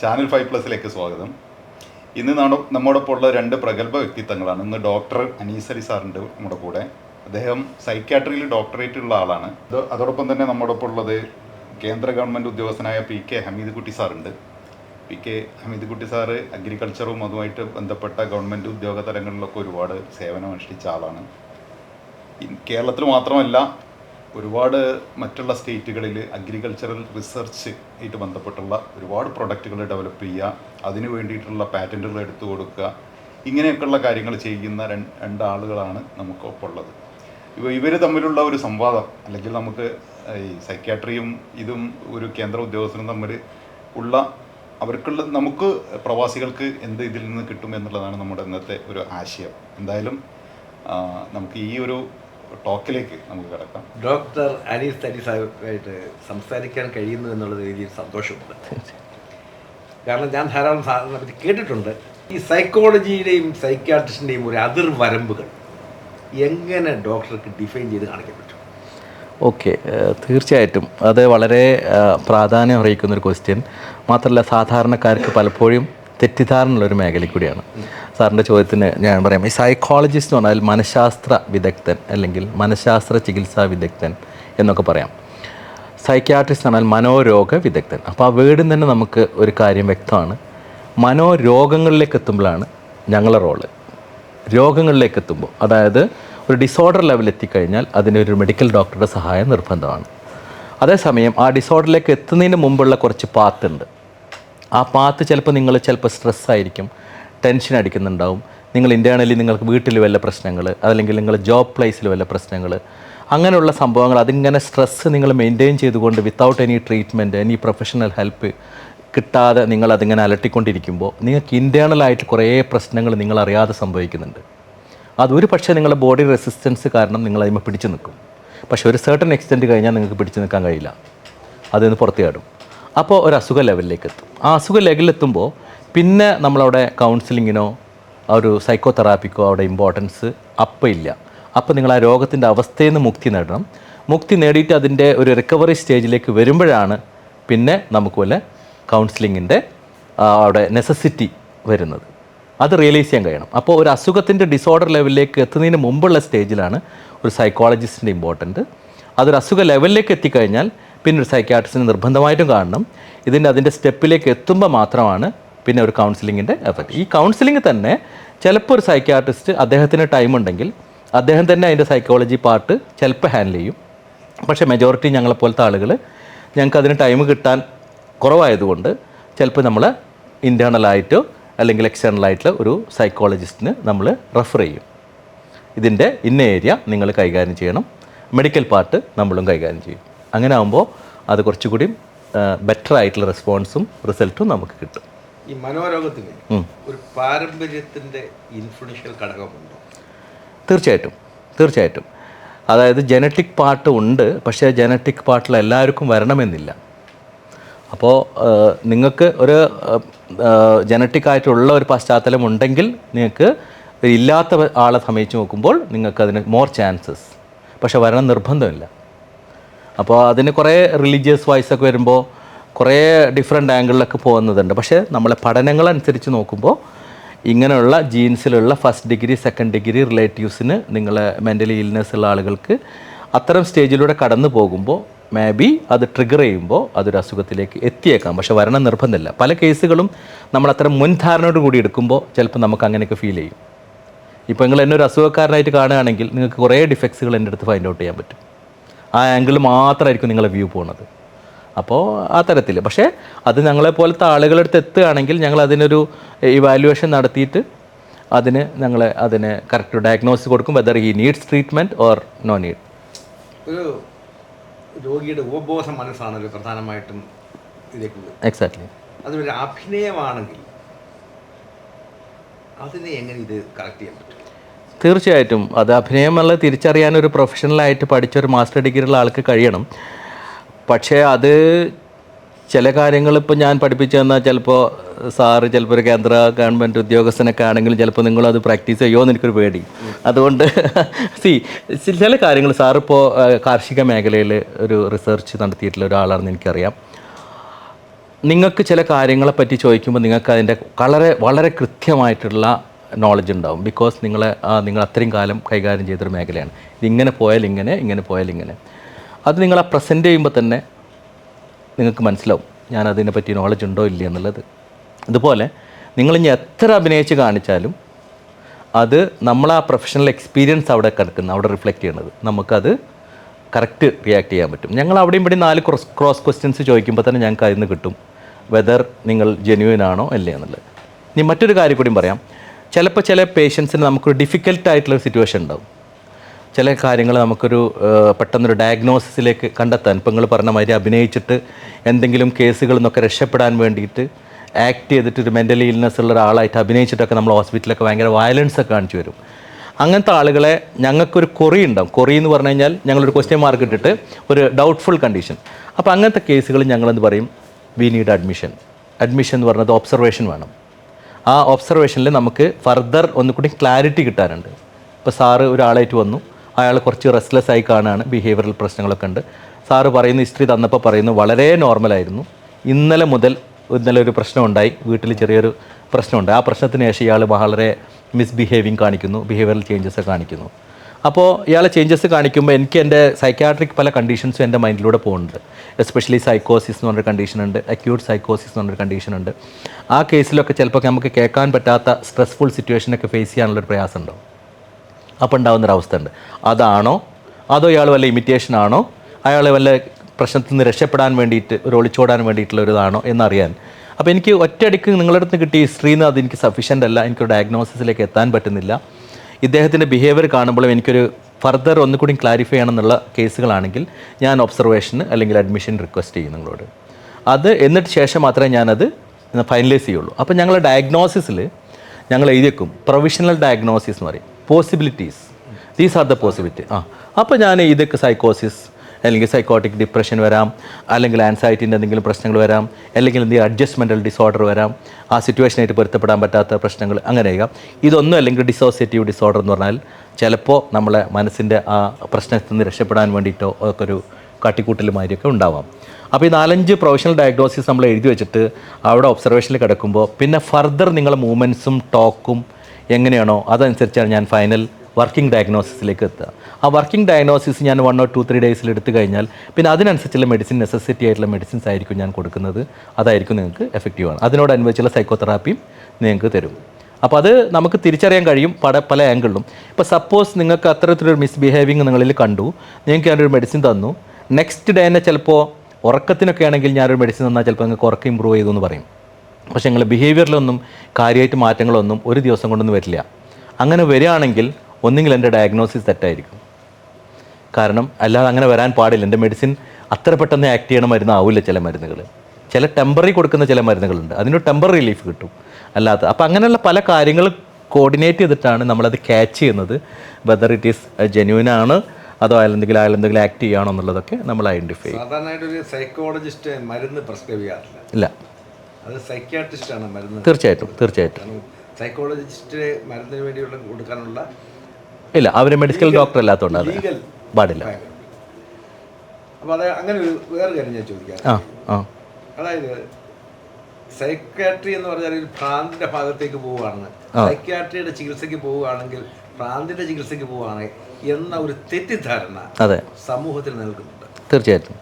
Channel five പ്ലസിലേക്ക് സ്വാഗതം. ഇന്ന് നമ്മുടെ നമ്മോടൊപ്പം ഉള്ള രണ്ട് പ്രഗത്ഭ വ്യക്തിത്വങ്ങളാണ്. ഇന്ന് ഡോക്ടർ അനീസ് അലി സാറുണ്ട് നമ്മുടെ കൂടെ. അദ്ദേഹം സൈക്യാട്രിയിൽ ഡോക്ടറേറ്റ് ഉള്ള ആളാണ്. അതോടൊപ്പം തന്നെ നമ്മോടൊപ്പം ഉള്ളത് കേന്ദ്ര ഗവൺമെന്റ് ഉദ്യോഗസ്ഥനായ പി കെ ഹമീദ് കുട്ടി സാറുണ്ട് പി കെ ഹമീദ് കുട്ടി സാറ് അഗ്രികൾച്ചറും അതുമായിട്ട് ബന്ധപ്പെട്ട ഗവൺമെന്റ് ഉദ്യോഗ തലങ്ങളിലൊക്കെ ഒരുപാട് സേവനം അനുഷ്ഠിച്ച ആളാണ്. കേരളത്തിൽ മാത്രമല്ല ഒരുപാട് മറ്റുള്ള സ്റ്റേറ്റുകളിൽ അഗ്രികൾച്ചറൽ റിസർച്ച് ആയിട്ട് ബന്ധപ്പെട്ടുള്ള ഒരുപാട് പ്രൊഡക്റ്റുകൾ ഡെവലപ്പ് ചെയ്യുക അതിന് വേണ്ടിയിട്ടുള്ള പാറ്റന്റുകൾ എടുത്തു കൊടുക്കുക ഇങ്ങനെയൊക്കെയുള്ള കാര്യങ്ങൾ ചെയ്യുന്ന രണ്ട് രണ്ടാളുകളാണ് നമുക്കൊപ്പം ഉള്ളത് ഇവ ഇവർ തമ്മിലുള്ള ഒരു സംവാദം അല്ലെങ്കിൽ നമുക്ക് ഈ സൈക്യാട്രിയും ഇതും ഒരു കേന്ദ്ര ഉദ്യോഗസ്ഥനും തമ്മിൽ ഉള്ള അവർക്കുള്ള നമുക്ക് പ്രവാസികൾക്ക് എന്ത് ഇതിൽ നിന്ന് കിട്ടും എന്നുള്ളതാണ് നമ്മുടെ ഇന്നത്തെ ഒരു ആശയം. എന്തായാലും നമുക്ക് ഈ ഒരു ടോക്കിലേക്ക് നമുക്ക് കിടക്കാം. ഡോക്ടർ അനീസ് അലി സാഹിബായിട്ട് സംസാരിക്കാൻ കഴിയുന്നു എന്നുള്ള രീതിയിൽ സന്തോഷമുണ്ട്. കാരണം ഞാൻ ധാരാളം സാധനം പറ്റി കേട്ടിട്ടുണ്ട്. ഈ സൈക്കോളജിയുടെയും സൈക്യാട്രിസ്റ്റിന്റെയും ഒരു അതിർ വരമ്പുകൾ എങ്ങനെ ഡോക്ടർക്ക് ഡിഫൈൻ ചെയ്ത് കാണിക്കാൻ പറ്റും? ഓക്കെ തീർച്ചയായിട്ടും. അത് വളരെ പ്രാധാന്യം അറിയിക്കുന്ന ഒരു ക്വസ്റ്റ്യൻ. മാത്രമല്ല സാധാരണക്കാർക്ക് പലപ്പോഴും തെറ്റിദ്ധാരണയുള്ള മേഖലയിൽ മേഖല കൂടിയാണ്. സാറിന്റെ ചോദ്യത്തിന് ഞാൻ പറയാം ഈ സൈക്കോളജിസ്റ്റ് എന്ന് പറഞ്ഞാൽ മനഃശാസ്ത്ര വിദഗ്ധൻ അല്ലെങ്കിൽ മനഃശാസ്ത്ര ചികിത്സാ വിദഗ്ധൻ എന്നൊക്കെ പറയാം. സൈക്യാട്രിസ്റ്റ് എന്ന് പറഞ്ഞാൽ മനോരോഗ വിദഗ്ധൻ. അപ്പോൾ ആ വേർഡിൽ തന്നെ നമുക്ക് ഒരു കാര്യം വ്യക്തമാണ്. മനോരോഗങ്ങളിലേക്ക് എത്തുമ്പോഴാണ് ഞങ്ങളുടെ റോൾ. രോഗങ്ങളിലേക്ക് എത്തുമ്പോൾ അതായത് ഒരു ഡിസോർഡർ ലെവൽ എത്തിക്കഴിഞ്ഞാൽ അതിനൊരു മെഡിക്കൽ ഡോക്ടറുടെ സഹായം നിർബന്ധമാണ്. അതേസമയം ആ ഡിസോർഡറിലേക്ക് എത്തുന്നതിന് മുമ്പുള്ള കുറച്ച് പാത്ത് ഉണ്ട്. ആ പാത്ത് ചിലപ്പോൾ നിങ്ങൾ ചിലപ്പോൾ സ്ട്രെസ്സായിരിക്കും ടെൻഷൻ അടിക്കുന്നുണ്ടാവും. നിങ്ങൾ ഇന്റേർണലി നിങ്ങൾക്ക് വീട്ടിൽ വല്ല പ്രശ്നങ്ങൾ അതല്ലെങ്കിൽ നിങ്ങൾ ജോബ് പ്ലേസിൽ വല്ല പ്രശ്നങ്ങൾ അങ്ങനെയുള്ള സംഭവങ്ങൾ അതിങ്ങനെ സ്ട്രെസ്സ് നിങ്ങൾ മെയിന്റെയിൻ ചെയ്തുകൊണ്ട് without any treatment any professional help കിട്ടാതെ നിങ്ങൾ അതിങ്ങനെ അലട്ടിക്കൊണ്ടിരിക്കുമ്പോൾ നിങ്ങൾക്ക് ഇന്റേർണലായിട്ട് കുറേ പ്രശ്നങ്ങൾ നിങ്ങൾ അറിയാതെ സംഭവിക്കുന്നുണ്ട്. അതൊരു പക്ഷേ നിങ്ങളുടെ ബോഡി റെസിസ്റ്റൻസ് കാരണം നിങ്ങൾ അതിമ പിടിച്ചു നിൽക്കും. പക്ഷേ ഒരു സർട്ടൺ എക്സ്റ്റെന്റ് കഴിഞ്ഞാൽ നിങ്ങൾക്ക് പിടിച്ചു നിൽക്കാൻ കഴിയില്ല. അതിൽ നിന്ന് പുറത്തു അപ്പോൾ ഒരു അസുഖ ലെവലിലേക്ക് എത്തും ആ അസുഖ ലെവലിലെത്തുമ്പോൾ പിന്നെ നമ്മളവിടെ കൗൺസിലിങ്ങിനോ ഒരു സൈക്കോ തെറാപ്പിക്കോ അവിടെ ഇമ്പോർട്ടൻസ് അപ്പം ഇല്ല. അപ്പോൾ നിങ്ങൾ ആ രോഗത്തിന്റെ അവസ്ഥയിൽ നിന്ന് മുക്തി നേടണം. മുക്തി നേടിയിട്ട് അതിന്റെ ഒരു റിക്കവറി സ്റ്റേജിലേക്ക് വരുമ്പോഴാണ് പിന്നെ നമുക്ക് വല്ല കൗൺസിലിങ്ങിന്റെ അവിടെ നെസസിറ്റി വരുന്നത്. അത് റിയലൈസ് ചെയ്യാൻ കഴിയണം. അപ്പോൾ ഒരു അസുഖത്തിന്റെ ഡിസോർഡർ ലെവലിലേക്ക് എത്തുന്നതിന് മുമ്പുള്ള സ്റ്റേജിലാണ് ഒരു സൈക്കോളജിസ്റ്റിന്റെ ഇമ്പോർട്ടന്റ് അതൊരു അസുഖ ലെവലിലേക്ക് എത്തിക്കഴിഞ്ഞാൽ പിന്നെ ഒരു സൈക്യാട്രിസ്റ്റിനെ നിർബന്ധമായിട്ടും കാണണം. ഇതിന്റെ അതിന്റെ സ്റ്റെപ്പിലേക്ക് എത്തുമ്പോൾ മാത്രമാണ് പിന്നെ ഒരു കൗൺസിലിങ്ങിന്റെ എഫക്റ്റ് ഈ കൗൺസിലിംഗ് തന്നെ ചിലപ്പോൾ ഒരു സൈക്യാട്രിസ്റ്റ് അദ്ദേഹത്തിന് ടൈം ഉണ്ടെങ്കിൽ അദ്ദേഹം തന്നെ അതിന്റെ സൈക്കോളജി പാർട്ട് ചിലപ്പോൾ ഹാൻഡിൽ ചെയ്യും. പക്ഷേ മെജോറിറ്റി ഞങ്ങളെപ്പോലത്തെ ആളുകൾ ഞങ്ങൾക്ക് അതിന് ടൈം കിട്ടാൻ കുറവായതുകൊണ്ട് ചിലപ്പോൾ നമ്മൾ ഇന്റേർണലായിട്ടോ അല്ലെങ്കിൽ എക്സ്റ്റേണലായിട്ടുള്ള ഒരു സൈക്കോളജിസ്റ്റിന് നമ്മൾ റെഫർ ചെയ്യും. ഇതിന്റെ ഇന്ന ഏരിയ നിങ്ങൾ കൈകാര്യം ചെയ്യണം. മെഡിക്കൽ പാർട്ട് നമ്മളും കൈകാര്യം ചെയ്യും. അങ്ങനെ ആകുമ്പോൾ അത് കുറച്ചുകൂടി ബെറ്റർ ആയിട്ടുള്ള റെസ്പോൺസും റിസൾട്ടും നമുക്ക് കിട്ടും. ഈ മനോരോഗത്തിന് ഒരു പാരമ്പര്യത്തിന്റെ ഇൻഫ്ലുവൻഷ്യൽ ഘടകമുണ്ടോ? തീർച്ചയായിട്ടും തീർച്ചയായിട്ടും. അതായത് ജനറ്റിക് പാർട്ട് ഉണ്ട് പക്ഷേ ജനറ്റിക് പാർട്ടിൽ എല്ലാവർക്കും വരണമെന്നില്ല. അപ്പോൾ നിങ്ങൾക്ക് ഒരു ജനറ്റിക് ആയിട്ടുള്ള ഒരു പശ്ചാത്തലം ഉണ്ടെങ്കിൽ നിങ്ങൾക്ക് ഇല്ലാത്ത ആളെ സമയിച്ച് നോക്കുമ്പോൾ നിങ്ങൾക്ക് അതിന് മോർ ചാൻസസ് പക്ഷെ വരണം നിർബന്ധമില്ല. അപ്പോൾ അതിന് കുറേ റിലീജിയസ് വൈസ് ഒക്കെ വരുമ്പോൾ കുറേ ഡിഫറെന്റ് ആംഗിളിലൊക്കെ പോകുന്നതുണ്ട് പക്ഷേ നമ്മളെ പഠനങ്ങളനുസരിച്ച് നോക്കുമ്പോൾ ഇങ്ങനെയുള്ള ജീൻസിലുള്ള ഫസ്റ്റ് ഡിഗ്രി സെക്കൻഡ് ഡിഗ്രി റിലേറ്റീവ്സിന് നിങ്ങളെ മെന്റലി ഇൽനെസ് ഉള്ള ആളുകൾക്ക് അത്തരം സ്റ്റേജിലൂടെ കടന്നു പോകുമ്പോൾ മേ ബി അത് ട്രിഗർ ചെയ്യുമ്പോൾ അതൊരു അസുഖത്തിലേക്ക് എത്തിയേക്കാം. പക്ഷെ വരണം നിർബന്ധമില്ല. പല കേസുകളും നമ്മൾ അത്തരം മുൻധാരണയോട് കൂടി എടുക്കുമ്പോൾ ചിലപ്പോൾ നമുക്ക് അങ്ങനെയൊക്കെ ഫീൽ ചെയ്യും. ഇപ്പോൾ നിങ്ങൾ എന്നെ ഒരു അസുഖക്കാരനായിട്ട് കാണുകയാണെങ്കിൽ നിങ്ങൾക്ക് കുറേ ഡിഫക്ട്സുകൾ എന്റെ അടുത്ത് ഫൈൻഡ് ഔട്ട് ചെയ്യാൻ പറ്റും. ആ ആംഗിൾ മാത്രമായിരിക്കും നിങ്ങളെ വ്യൂ പോകുന്നത് അപ്പോൾ ആ തരത്തിൽ പക്ഷേ അത് ഞങ്ങളെ പോലത്തെ ആളുകളുടെ അടുത്ത് എത്തുകയാണെങ്കിൽ ഞങ്ങൾ അതിനൊരു ഇവാലുവേഷൻ നടത്തിയിട്ട് അതിന് ഞങ്ങൾ അതിന് കറക്റ്റ് ഡയഗ്നോസിസ് കൊടുക്കും whether he needs treatment or no need ഒരു രോഗിയുടെ ഉപബോധ മനസ്സാണല്ലോ പ്രധാനമായിട്ടും ഇതിലേക്ക്. എക്സാക്ട്ലി അതൊരു അഭിനയമാണെങ്കിൽ അതിനെ എങ്ങനെ ഇത് കറക്റ്റ് ചെയ്യാൻ പറ്റും? തീർച്ചയായിട്ടും അത് അഭിനയമല്ല തിരിച്ചറിയാൻ ഒരു പ്രൊഫഷണലായിട്ട് പഠിച്ചൊരു മാസ്റ്റർ ഡിഗ്രിയുള്ള ആൾക്ക് കഴിയണം. പക്ഷേ അത് ചില കാര്യങ്ങൾ ഇപ്പോൾ ഞാൻ പഠിപ്പിച്ചു തന്നാൽ ചിലപ്പോൾ സാറ് ചിലപ്പോൾ ഒരു കേന്ദ്ര ഗവൺമെന്റ് ഉദ്യോഗസ്ഥനൊക്കെ ആണെങ്കിലും ചിലപ്പോൾ നിങ്ങളത് പ്രാക്ടീസ് ചെയ്യുമോ എന്ന് എനിക്കൊരു പേടി. അതുകൊണ്ട് സി ചില കാര്യങ്ങൾ സാറിപ്പോൾ കാർഷിക മേഖലയിൽ ഒരു റിസർച്ച് നടത്തിയിട്ടുള്ള ഒരാളാണെന്ന് എനിക്കറിയാം. നിങ്ങൾക്ക് ചില കാര്യങ്ങളെ പറ്റി ചോദിക്കുമ്പോൾ നിങ്ങൾക്ക് അതിന്റെ വളരെ വളരെ കൃത്യമായിട്ടുള്ള നോളജ് ഉണ്ടാവും. ബിക്കോസ് നിങ്ങൾ നിങ്ങൾ അത്രയും കാലം കൈകാര്യം ചെയ്തൊരു മേഖലയാണ്. ഇതിങ്ങനെ പോയാൽ ഇങ്ങനെ ഇങ്ങനെ പോയാൽ ഇങ്ങനെ. അത് നിങ്ങൾ ആ പ്രസന്റ് ചെയ്യുമ്പോൾ തന്നെ നിങ്ങൾക്ക് മനസ്സിലാവും ഞാൻ അതിനെ പറ്റി നോളജ് ഉണ്ടോ ഇല്ല എന്നുള്ളത്. അതുപോലെ നിങ്ങൾ ഇനി എത്ര അഭിനയിച്ച് കാണിച്ചാലും അത് നമ്മൾ ആ പ്രൊഫഷണൽ എക്സ്പീരിയൻസ് അവിടെ കിടക്കുന്നത് അവിടെ റിഫ്ലക്റ്റ് ചെയ്യണത്. നമുക്കത് കറക്റ്റ് റിയാക്ട് ചെയ്യാൻ പറ്റും. ഞങ്ങൾ അവിടെയും ഇവിടെ നാല് ക്രോസ് ക്രോസ് ക്വസ്റ്റ്യൻസ് ചോദിക്കുമ്പോൾ തന്നെ ഞങ്ങൾക്ക് അതിൽ നിന്ന് കിട്ടും വെതർ നിങ്ങൾ ജെന്യൂൻ ആണോ അല്ലേ എന്നുള്ളത്. ഇനി മറ്റൊരു കാര്യം കൂടിയും പറയാം. ചിലപ്പോൾ ചില പേഷ്യൻസിന് നമുക്കൊരു ഡിഫിക്കൽട്ട് ആയിട്ടുള്ള സിറ്റുവേഷൻ ഉണ്ടാവും. ചില കാര്യങ്ങൾ നമുക്കൊരു പെട്ടെന്നൊരു ഡയഗ്നോസിസിലേക്ക് കണ്ടെത്താൻ. ഇപ്പം നിങ്ങൾ പറഞ്ഞ മാതിരി അഭിനയിച്ചിട്ട് എന്തെങ്കിലും കേസുകളിൽ നിന്നൊക്കെ രക്ഷപ്പെടാൻ വേണ്ടിയിട്ട് ആക്ട് ചെയ്തിട്ട് ഒരു മെന്റലി ഇൽനെസ് ഉള്ള ഒരാളായിട്ട് അഭിനയിച്ചിട്ടൊക്കെ നമ്മൾ ഹോസ്പിറ്റലൊക്കെ ഭയങ്കര വയലൻസ് ഒക്കെ കാണിച്ചു വരും. അങ്ങനത്തെ ആളുകളെ ഞങ്ങൾക്കൊരു കൊറി ഉണ്ടാവും. കൊറി എന്ന് പറഞ്ഞു കഴിഞ്ഞാൽ ഞങ്ങളൊരു ക്വസ്റ്റ്യൻ മാർക്ക് ഇട്ടിട്ട് ഒരു ഡൗട്ട്ഫുൾ കണ്ടീഷൻ അപ്പോൾ അങ്ങനത്തെ കേസുകൾ ഞങ്ങളെന്ത് പറയും? വി നീഡ് അഡ്മിഷൻ അഡ്മിഷൻ എന്ന് പറഞ്ഞത് ഒബ്സർവേഷൻ വേണം. ആ ഒബ്സർവേഷനിൽ നമുക്ക് ഫർദർ ഒന്നുകൂടി ക്ലാരിറ്റി കിട്ടാനുണ്ട്. ഇപ്പോൾ സാറ് ഒരാളായിട്ട് വന്നു. അയാൾ കുറച്ച് റെസ്റ്റ്ലെസ് ആയി കാണുകയാണ് ബിഹേവിയറൽ പ്രശ്നങ്ങളൊക്കെ ഉണ്ട്. സാറ് പറയുന്ന ഹിസ്റ്ററി തന്നപ്പോൾ പറയുന്നു വളരെ നോർമലായിരുന്നു ഇന്നലെ മുതൽ ഇന്നലെ ഒരു പ്രശ്നം ഉണ്ടായി. വീട്ടിൽ ചെറിയൊരു പ്രശ്നമുണ്ട്. ആ പ്രശ്നത്തിന് ശേഷം ഇയാൾ വളരെ മിസ്ബിഹേവിങ് കാണിക്കുന്നു. ബിഹേവിയറൽ ചേഞ്ചസ് കാണിക്കുന്നു. അപ്പോൾ ഇയാളെ ചേഞ്ചസ് കാണിക്കുമ്പോൾ എനിക്ക് എന്റെ സൈക്കാട്രിക് പല കണ്ടീഷൻസും എന്റെ മൈൻഡിലൂടെ പോകുന്നുണ്ട്. എസ്പെഷ്യലി സൈക്കോസിസ് എന്ന് പറഞ്ഞൊരു കണ്ടീഷൻ ഉണ്ട് അക്യൂട്ട് സൈക്കോസിസ് എന്ന് പറഞ്ഞൊരു കണ്ടീഷൻ ഉണ്ട്. ആ കേസിലൊക്കെ ചിലപ്പോൾ നമുക്ക് കേൾക്കാൻ പറ്റാത്ത സ്ട്രെസ്ഫുൾ സിറ്റുവേഷനൊക്കെ ഫേസ് ചെയ്യാനുള്ളൊരു പ്രയാസം ഉണ്ടാവും അപ്പോൾ ഉണ്ടാകുന്നൊരവസ്ഥ ഉണ്ട് അതാണോ? അതോ ഇയാൾ വല്ല ഇമിറ്റേഷൻ ആണോ? അയാൾ വല്ല പ്രശ്നത്തിൽ നിന്ന് രക്ഷപ്പെടാൻ വേണ്ടിയിട്ട് ഒരു ഒളിച്ചോടാൻ വേണ്ടിയിട്ടുള്ള ഒരു എന്നറിയാൻ. അപ്പോൾ എനിക്ക് ഒറ്റയടിക്ക് നിങ്ങളുടെ അടുത്ത് കിട്ടിയ ഹിസ്റ്ററിയിൽ നിന്ന് അത് എനിക്ക് സഫീഷ്യന്റ് അല്ല എനിക്കൊരു ഡയഗ്നോസിസിലേക്ക് എത്താൻ പറ്റുന്നില്ല. ഇദ്ദേഹത്തിന്റെ ബിഹേവിയർ കാണുമ്പോഴും എനിക്കൊരു ഫർദർ ഒന്നുകൂടി ക്ലാരിഫൈ ചെയ്യണമെന്നുള്ള കേസുകളാണെങ്കിൽ ഞാൻ ഒബ്സർവേഷന് അല്ലെങ്കിൽ അഡ്മിഷൻ റിക്വസ്റ്റ് ചെയ്യും നിങ്ങളോട്. അത് എന്നിട്ട് ശേഷം മാത്രമേ ഞാനത് ഫൈനലൈസ് ചെയ്യുള്ളൂ. അപ്പോൾ ഞങ്ങളെ ഡയഗ്നോസിസിൽ ഞങ്ങൾ എഴുതിയേക്കും. പ്രൊവിഷണൽ ഡയഗ്നോസിസ് എന്ന് പറയും. Possibilities these are the possibility ആ. അപ്പോൾ ഞാൻ ഇതൊക്കെ സൈക്കോസിസ് അല്ലെങ്കിൽ സൈക്കോട്ടിക് ഡിപ്രഷൻ വരാം അല്ലെങ്കിൽ ആൻസൈറ്റിന്റെ എന്തെങ്കിലും പ്രശ്നങ്ങൾ വരാം അല്ലെങ്കിൽ എന്തെങ്കിലും അഡ്ജസ്റ്റ്മെന്റൽ ഡിസോർഡർ വരാം ആ സിറ്റുവേഷനായിട്ട് പൊരുത്തപ്പെടാൻ പറ്റാത്ത പ്രശ്നങ്ങൾ അങ്ങനെ ചെയ്യാം ഇതൊന്നും അല്ലെങ്കിൽ ഡിസോസിയേറ്റീവ് ഡിസോർഡർ എന്ന് പറഞ്ഞാൽ ചിലപ്പോൾ നമ്മളെ മനസ്സിന്റെ ആ പ്രശ്നത്തിൽ നിന്ന് രക്ഷപ്പെടാൻ വേണ്ടിയിട്ടോ ഒക്കെ ഒരു കാട്ടിക്കൂട്ടലുമാതിരിയൊക്കെ ഉണ്ടാവാം. അപ്പോൾ ഈ നാലഞ്ച് പ്രൊഫഷണൽ ഡയഗ്നോസിസ് നമ്മൾ എഴുതി വെച്ചിട്ട് അവിടെ ഒബ്സർവേഷനിൽ കിടക്കുമ്പോൾ പിന്നെ ഫർദർ നിങ്ങളെ മൂവ്മെന്റ്സും ടോക്കും എങ്ങനെയാണോ അതനുസരിച്ചാണ് ഞാൻ ഫൈനൽ വർക്കിംഗ് ഡയഗ്നോസിസിലേക്ക് എത്തുക. ആ വർക്കിംഗ് ഡയഗ്നോസിസ് ഞാൻ വൺ ഓർ ടു ത്രീ ഡേയ്സിൽ എടുത്തു കഴിഞ്ഞാൽ പിന്നെ അതിനനുസരിച്ചുള്ള മെഡിസിൻ നെസസിറ്റി ആയിട്ടുള്ള മെഡിസിൻസ് ആയിരിക്കും ഞാൻ കൊടുക്കുന്നത്. അതായിരിക്കും നിങ്ങൾക്ക് എഫക്റ്റീവാണ് അതിനോടനുബന്ധിച്ചുള്ള സൈക്കോതെറാപ്പിയും നിങ്ങൾക്ക് തരും. അപ്പോൾ അത് നമുക്ക് തിരിച്ചറിയാൻ കഴിയും പല പല ആംഗിളിലും ഇപ്പോൾ സപ്പോസ് നിങ്ങൾക്ക് അത്തരത്തിലൊരു മിസ്ബിഹേവിങ് നിങ്ങളിൽ കണ്ടു. നിങ്ങൾക്ക് ഞാനൊരു മെഡിസിൻ തന്നു. നെക്സ്റ്റ് ഡേ തന്നെ ചിലപ്പോൾ ഉറക്കത്തിനൊക്കെ ആണെങ്കിൽ ഞാനൊരു മെഡിസിൻ തന്നാൽ ചിലപ്പോൾ നിങ്ങൾക്ക് ഉറക്കം ഇമ്പ്രൂവ് ചെയ്തു എന്ന് പറയും. പക്ഷേ നിങ്ങൾ ബിഹേവിയറിലൊന്നും കാര്യമായിട്ട് മാറ്റങ്ങളൊന്നും ഒരു ദിവസം കൊണ്ടൊന്നും വരില്ല. അങ്ങനെ വരികയാണെങ്കിൽ ഒന്നുകിൽ എന്റെ ഡയഗ്നോസിസ് തെറ്റായിരിക്കും. കാരണം അല്ലാതെ അങ്ങനെ വരാൻ പാടില്ല. എന്റെ മെഡിസിൻ അത്ര പെട്ടെന്ന് ആക്ട് ചെയ്യണ മരുന്നാവില്ല ചില മരുന്നുകൾ ചില ടെമ്പററി കൊടുക്കുന്ന ചില മരുന്നുകളുണ്ട്. അതിനൊരു ടെമ്പററി റിലീഫ് കിട്ടും. അല്ലാത്ത അപ്പോൾ അങ്ങനെയുള്ള പല കാര്യങ്ങൾ കോർഡിനേറ്റ് ചെയ്തിട്ടാണ് നമ്മളത് ക്യാച്ച് ചെയ്യുന്നത്. വെദർ ഇറ്റ് ഈസ് ജെന്യൂൻ ആണ് അതോ അയാൾ എന്തെങ്കിലും അയാൾ എന്തെങ്കിലും ആക്ട് ചെയ്യുകയാണോ എന്നുള്ളതൊക്കെ നമ്മൾ ഐഡന്റിഫൈ സാധാരണയായിട്ട് ഒരു സൈക്കോളജിസ്റ്റ് മരുന്ന് പ്രിസ്ക്രൈബ് ചെയ്യാറില്ല. ഇല്ല. അത് സൈക്യാട്രിസ്റ്റ് ആണ് മരുന്ന് തീർച്ചയായിട്ടും തീർച്ചയായിട്ടും. സൈക്കോളജിസ്റ്റ് മരുന്നിന് വേണ്ടിയുള്ള കൊടുക്കാനുള്ള ഇല്ല അവർ മെഡിക്കൽ ഡോക്ടർ അല്ലാത്തതുകൊണ്ട് അതെ. പാടില്ല. അപ്പോൾ അത് അങ്ങനെ ഒരു വേറെ കാര്യം ഞാൻ ചോദിക്കാം. ആ ആ. അതായത് സൈക്യാട്രി എന്ന് പറഞ്ഞാൽ ഒരു ഭ്രാന്തിന്റെ ഭാഗത്തേക്ക് പോവുകയാണ്. സൈക്യാട്രിയുടെ ചികിത്സയ്ക്ക് പോവുകയാണെങ്കിൽ ഭ്രാന്തിന്റെ ചികിത്സയ്ക്ക് പോവുകയാണ് എന്ന ഒരു തെറ്റിദ്ധാരണ അതെ. സമൂഹത്തിൽ നിൽക്കുന്നുണ്ട് തീർച്ചയായിട്ടും.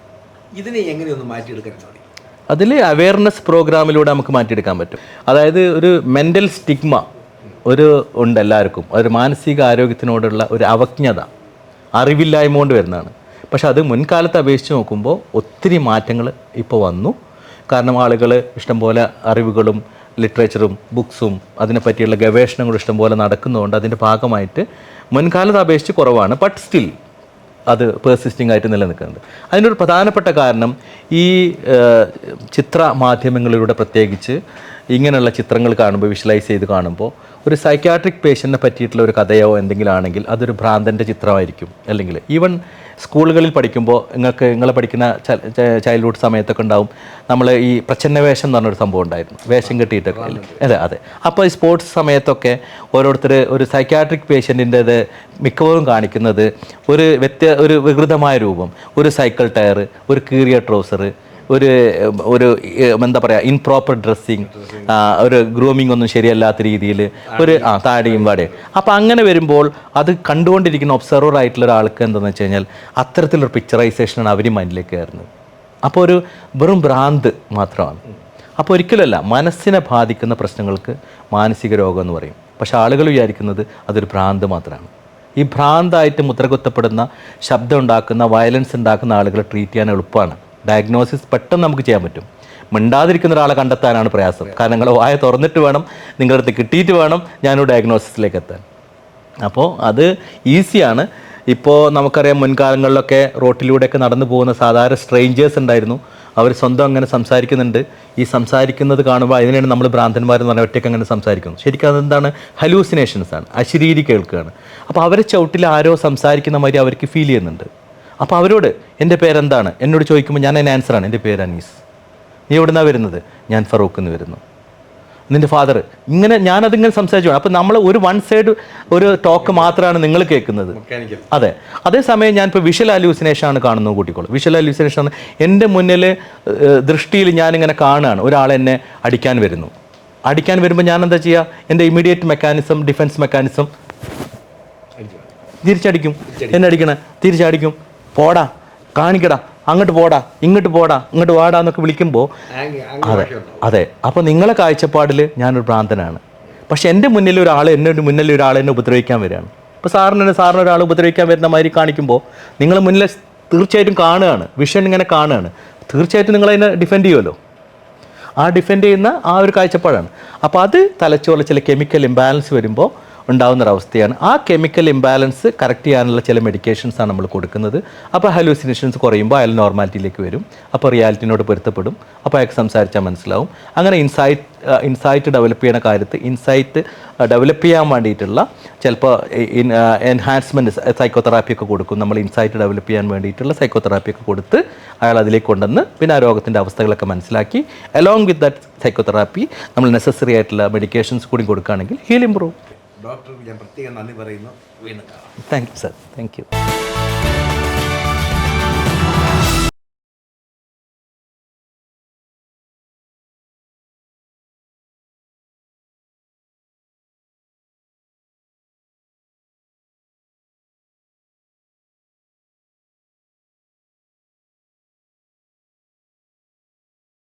ഇതിനെ എങ്ങനെയൊന്ന് മാറ്റിയെടുക്കാൻ സാധിക്കും? അതിൽ അവയർനെസ് പ്രോഗ്രാമിലൂടെ നമുക്ക് മാറ്റിയെടുക്കാൻ പറ്റും. അതായത് ഒരു മെന്റൽ സ്റ്റിഗ്മ ഒരു ഉണ്ട് എല്ലാവർക്കും. ഒരു മാനസിക ആരോഗ്യത്തിനോടുള്ള ഒരു അവജ്ഞത. അറിവില്ലായ്മ കൊണ്ട് വരുന്നതാണ്. പക്ഷെ അത് മുൻകാലത്ത് അപേക്ഷിച്ച് നോക്കുമ്പോൾ ഒത്തിരി മാറ്റങ്ങൾ ഇപ്പോൾ വന്നു. കാരണം ആളുകൾ ഇഷ്ടംപോലെ അറിവുകളും ലിറ്ററേച്ചറും ബുക്സും അതിനെപ്പറ്റിയുള്ള ഗവേഷണങ്ങളും ഇഷ്ടംപോലെ നടക്കുന്നതുകൊണ്ട് അതിന്റെ ഭാഗമായിട്ട് മുൻകാലത്ത് അപേക്ഷിച്ച് കുറവാണ്. ബട്ട് സ്റ്റിൽ അത് പേഴ്സിസ്റ്റിംഗ് ആയിട്ട് നിലനിൽക്കുന്നുണ്ട്. അതിനൊരു പ്രധാനപ്പെട്ട കാരണം ഈ ചിത്ര മാധ്യമങ്ങളിലൂടെ പ്രത്യേകിച്ച് ഇങ്ങനെയുള്ള ചിത്രങ്ങൾ കാണുമ്പോൾ വിഷ്വലൈസ് ചെയ്ത് കാണുമ്പോൾ ഒരു സൈക്യാട്രിക് പേഷ്യന്റിനെ പറ്റിയിട്ടുള്ള ഒരു കഥയോ എന്തെങ്കിലും ആണെങ്കിൽ അതൊരു ഭ്രാന്തന്റെ ചിത്രമായിരിക്കും. അല്ലെങ്കിൽ ഈവൻ സ്കൂളുകളിൽ പഠിക്കുമ്പോൾ നിങ്ങൾക്ക് നിങ്ങൾ പഠിക്കുന്ന ചൈൽഡ്ഹുഡ് സമയത്തൊക്കെ ഉണ്ടാവും നമ്മൾ ഈ പ്രച്ഛന്ന വേഷം എന്ന് പറഞ്ഞൊരു സംഭവം ഉണ്ടായിരുന്നു. വേഷം കെട്ടിയിട്ടൊക്കെ. അല്ലേ? അതെ. അതെ അപ്പോൾ ഈ സ്പോർട്സ് സമയത്തൊക്കെ ഓരോരുത്തർ ഒരു സൈക്യാട്രിക് പേഷ്യന്റിന്റേത് മിക്കവാറും കാണിക്കുന്നത് ഒരു വ്യത്യ ഒരു വികൃതമായ രൂപം. ഒരു സൈക്കിൾ ടയർ ഒരു കീറിയ ട്രൗസർ ഒരു ഒരു എന്താ പറയുക ഇൻപ്രോപ്പർ ഡ്രസ്സിങ് ഒരു ഗ്രൂമിംഗ് ഒന്നും ശരിയല്ലാത്ത രീതിയിൽ ഒരു ആ താടിയും. വാടയും. അപ്പോൾ അങ്ങനെ വരുമ്പോൾ അത് കണ്ടുകൊണ്ടിരിക്കുന്ന ഒബ്സർവർ ആയിട്ടുള്ള ഒരാൾക്ക് എന്താണെന്ന് വെച്ച് കഴിഞ്ഞാൽ അത്തരത്തിലൊരു പിക്ചറൈസേഷനാണ് അവർ മൈൻഡിലേക്ക് കയറുന്നത്. അപ്പോൾ ഒരു വെറും ഭ്രാന്ത് മാത്രമാണ്. അപ്പോൾ ഒരിക്കലല്ല മനസ്സിനെ ബാധിക്കുന്ന പ്രശ്നങ്ങൾക്ക് മാനസിക രോഗം എന്ന് പറയും. പക്ഷേ ആളുകൾ വിചാരിക്കുന്നത് അതൊരു ഭ്രാന്ത് മാത്രമാണ്. ഈ ഭ്രാന്തായിട്ട് മുദ്രകുത്തപ്പെടുന്ന ശബ്ദം ഉണ്ടാക്കുന്ന വയലൻസ് ഉണ്ടാക്കുന്ന ആളുകളെ ട്രീറ്റ് ചെയ്യാൻ എളുപ്പമാണ്. ഡയഗ്നോസിസ് പെട്ടെന്ന് നമുക്ക് ചെയ്യാൻ പറ്റും. മിണ്ടാതിരിക്കുന്ന ഒരാളെ കണ്ടെത്താനാണ് പ്രയാസം. കാരണം നിങ്ങൾ വായ തുറന്നിട്ട് വേണം നിങ്ങളുടെ അടുത്ത് കിട്ടിയിട്ട് വേണം ഞാനൊരു ഡയഗ്നോസിസിലേക്ക് എത്താൻ. അപ്പോൾ അത് ഈസിയാണ് ഇപ്പോൾ നമുക്കറിയാം മുൻകാലങ്ങളിലൊക്കെ റോട്ടിലൂടെയൊക്കെ നടന്നു പോകുന്ന സാധാരണ സ്ട്രേഞ്ചേഴ്സ് ഉണ്ടായിരുന്നു. അവർ സ്വന്തം അങ്ങനെ സംസാരിക്കുന്നുണ്ട്. ഈ സംസാരിക്കുന്നത് കാണുമ്പോൾ അതിനാണ് നമ്മൾ ഭ്രാന്തന്മാരെന്ന് പറഞ്ഞാൽ ഒറ്റയ്ക്ക് അങ്ങനെ സംസാരിക്കുന്നു. ശരിക്കും അതെന്താണ്? ഹലൂസിനേഷൻസ് ആണ്. അശരീരി കേൾക്കുകയാണ്. അപ്പോൾ അവരെ ചവിട്ടിൽ ആരോ സംസാരിക്കുന്ന മാതിരി അവർക്ക് ഫീൽ ചെയ്യുന്നുണ്ട്. അപ്പോൾ അവരോട് എന്റെ പേരെന്താണ്? എന്നോട് ചോദിക്കുമ്പോൾ ഞാൻ അതിന് ആൻസറാണ് എന്റെ പേര് അനീസ്. നീ എവിടുന്നാണ് വരുന്നത്? ഞാൻ ഫറൂഖ് എന്ന് വരുന്നു. നിന്റെ ഫാദർ ഇങ്ങനെ ഞാനതിങ്ങനെ സംസാരിച്ചു അപ്പോൾ നമ്മൾ ഒരു വൺ സൈഡ് ഒരു ടോക്ക് മാത്രമാണ് നിങ്ങൾ കേൾക്കുന്നത്. അതെ. അതേസമയം ഞാനിപ്പോൾ വിഷൽ വിഷ്വൽ അലൂസിനേഷൻ ആണ് കാണുന്നത് കൂട്ടിക്കോളൂ. വിഷ്വൽ അലൂസിനേഷൻ ആണ് എന്റെ മുന്നിൽ ദൃഷ്ടിയിൽ ഞാനിങ്ങനെ കാണുകയാണ്. ഒരാൾ എന്നെ അടിക്കാൻ വരുന്നു. അടിക്കാൻ വരുമ്പോൾ ഞാൻ എന്താ ചെയ്യുക? എന്റെ ഇമീഡിയറ്റ് മെക്കാനിസം ഡിഫൻസ് മെക്കാനിസം തിരിച്ചടിക്കും. എന്നെ അടിക്കണേ? തിരിച്ചടിക്കും. പോടാ കാണിക്കടാ അങ്ങോട്ട് പോടാ ഇങ്ങോട്ട് പോടാ ഇങ്ങോട്ട് വാടാ എന്നൊക്കെ വിളിക്കുമ്പോൾ അതെ അതെ. അപ്പോൾ നിങ്ങളെ കാഴ്ചപ്പാടിൽ ഞാനൊരു ഭ്രാന്തനാണ്. പക്ഷെ എന്റെ മുന്നിൽ ഒരാൾ എന്റെ മുന്നിൽ ഒരാൾ എന്നെ ഉപദ്രവിക്കാൻ വരികയാണ്. ഇപ്പോൾ സാറിന് സാറിന് ഒരാൾ ഉപദ്രവിക്കാൻ വരുന്ന മാതിരി കാണിക്കുമ്പോൾ നിങ്ങൾ മുന്നിൽ തീർച്ചയായിട്ടും കാണുകയാണ്. വിഷൻ ഇങ്ങനെ കാണുകയാണ്. തീർച്ചയായിട്ടും നിങ്ങളതിനെ ഡിഫെൻഡ് ചെയ്യുമല്ലോ. ആ ഡിഫെൻഡ് ചെയ്യുന്ന ആ ഒരു കാഴ്ചപ്പാടാണ്. അപ്പോൾ അത് തലച്ചോറിൽ ചില കെമിക്കൽ ഇംബാലൻസ് വരുമ്പോൾ ഉണ്ടാകുന്ന ഒരവസ്ഥയാണ് ആ കെമിക്കൽ ഇംബാലൻസ് കറക്റ്റ് ചെയ്യാനുള്ള ചില മെഡിക്കേഷൻസ് ആണ് നമ്മൾ കൊടുക്കുന്നത്. അപ്പോൾ ഹലൂസിനേഷൻസ് കുറയുമ്പോൾ അയാൾ നോർമാലിറ്റിയിലേക്ക് വരും. അപ്പോൾ റിയാലിറ്റിനോട് പൊരുത്തപ്പെടും. അപ്പോൾ അയാൾക്ക് സംസാരിച്ചാൽ മനസ്സിലാവും. അങ്ങനെ ഇൻസൈറ്റ് ഇൻസൈറ്റ് ഡെവലപ്പ് ചെയ്യുന്ന കാര്യത്ത് ഇൻസൈറ്റ് ഡെവലപ്പ് ചെയ്യാൻ വേണ്ടിയിട്ടുള്ള ചിലപ്പോൾ എൻഹാൻസ്മെന്റ് സൈക്കോതെറാപ്പി ഒക്കെ കൊടുക്കും. നമ്മൾ ഇൻസൈറ്റ് ഡെവലപ്പ് ചെയ്യാൻ വേണ്ടിയിട്ടുള്ള സൈക്കോതെറാപ്പി ഒക്കെ കൊടുത്ത് അയാൾ അതിലേക്ക് കൊണ്ടുവന്ന് പിന്നെ ആ രോഗത്തിന്റെ അവസ്ഥകളൊക്കെ മനസ്സിലാക്കി. അലോങ് വിത്ത് ദാറ്റ് സൈക്കോതെറാപ്പി നമ്മൾ നെസസറി ആയിട്ടുള്ള മെഡിക്കേഷൻസ് കൂടി കൊടുക്കുകയാണെങ്കിൽ ഹീൽ ഇമ്പ്രൂവ് ഡോക്ടർക്ക് ഞാൻ പ്രത്യേകം നന്ദി പറയുന്നു. വീണ്ടും കാണാം. Thank you sir thank you